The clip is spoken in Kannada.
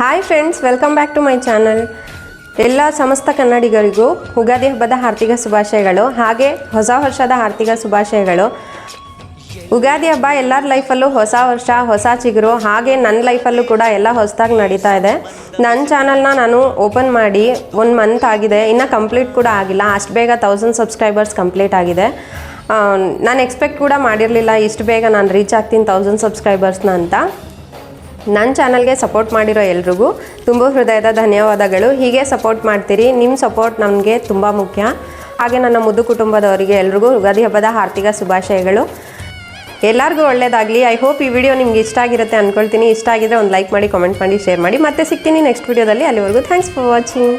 Hi friends welcome back to my channel ಎಲ್ಲ ಸಮಸ್ತ ಕನ್ನಡಿಗರಿಗೂ ಯುಗಾದಿ ಹಬ್ಬದ ಆರ್ಥಿಕ ಶುಭಾಶಯಗಳು, ಹಾಗೆ ಹೊಸ ವರ್ಷದ ಆರ್ಥಿಕ ಶುಭಾಶಯಗಳು. ಯುಗಾದಿ ಹಬ್ಬ ಎಲ್ಲರ ಲೈಫಲ್ಲೂ ಹೊಸ ವರ್ಷ, ಹೊಸ ಚಿಗುರು, ಹಾಗೆ ನನ್ನ ಲೈಫಲ್ಲೂ ಕೂಡ ಎಲ್ಲ ಹೊಸದಾಗಿ ನಡೀತಾ ಇದೆ. ನನ್ನ ಚಾನಲ್ನ ನಾನು ಓಪನ್ ಮಾಡಿ ಒಂದು ಮಂತ್ ಆಗಿದೆ, ಇನ್ನೂ ಕಂಪ್ಲೀಟ್ ಕೂಡ ಆಗಿಲ್ಲ, ಅಷ್ಟು ಬೇಗ ತೌಸಂಡ್ ಸಬ್ಸ್ಕ್ರೈಬರ್ಸ್ ಕಂಪ್ಲೀಟ್ ಆಗಿದೆ. ನಾನು ಎಕ್ಸ್ಪೆಕ್ಟ್ ಕೂಡ ಮಾಡಿರಲಿಲ್ಲ, ಇಷ್ಟು ಬೇಗ ನಾನು ರೀಚ್ ಆಗ್ತೀನಿ ತೌಸಂಡ್ ಸಬ್ಸ್ಕ್ರೈಬರ್ಸ್ನ ಅಂತ. ನನ್ನ ಚಾನಲ್ಗೆ ಸಪೋರ್ಟ್ ಮಾಡಿರೋ ಎಲ್ರಿಗೂ ತುಂಬ ಹೃದಯದ ಧನ್ಯವಾದಗಳು. ಹೀಗೆ ಸಪೋರ್ಟ್ ಮಾಡ್ತೀರಿ ನಿಮ್ಮ ಸಪೋರ್ಟ್ ನಮಗೆ ತುಂಬ ಮುಖ್ಯ. ಹಾಗೆ ನನ್ನ ಮುದ್ದು ಕುಟುಂಬದವರಿಗೆ ಎಲ್ರಿಗೂ ಯುಗಾದಿ ಹಬ್ಬದ ಆರ್ಥಿಕ ಶುಭಾಶಯಗಳು. ಎಲ್ಲರಿಗೂ ಒಳ್ಳೇದಾಗಲಿ. ಐ ಹೋಪ್ ಈ ವಿಡಿಯೋ ನಿಮ್ಗೆ ಇಷ್ಟ ಆಗಿರುತ್ತೆ ಅಂದ್ಕೊಳ್ತೀನಿ ಇಷ್ಟ ಆಗಿದ್ರೆ ಒಂದು ಲೈಕ್ ಮಾಡಿ ಕಾಮೆಂಟ್ ಮಾಡಿ ಶೇರ್ ಮಾಡಿ. ಮತ್ತೆ ಸಿಗ್ತೀನಿ ನೆಕ್ಸ್ಟ್ ವಿಡಿಯೋದಲ್ಲಿ ಅಲ್ಲಿವರೆಗೂ ಥ್ಯಾಂಕ್ಸ್ ಫಾರ್ ವಾಚಿಂಗ್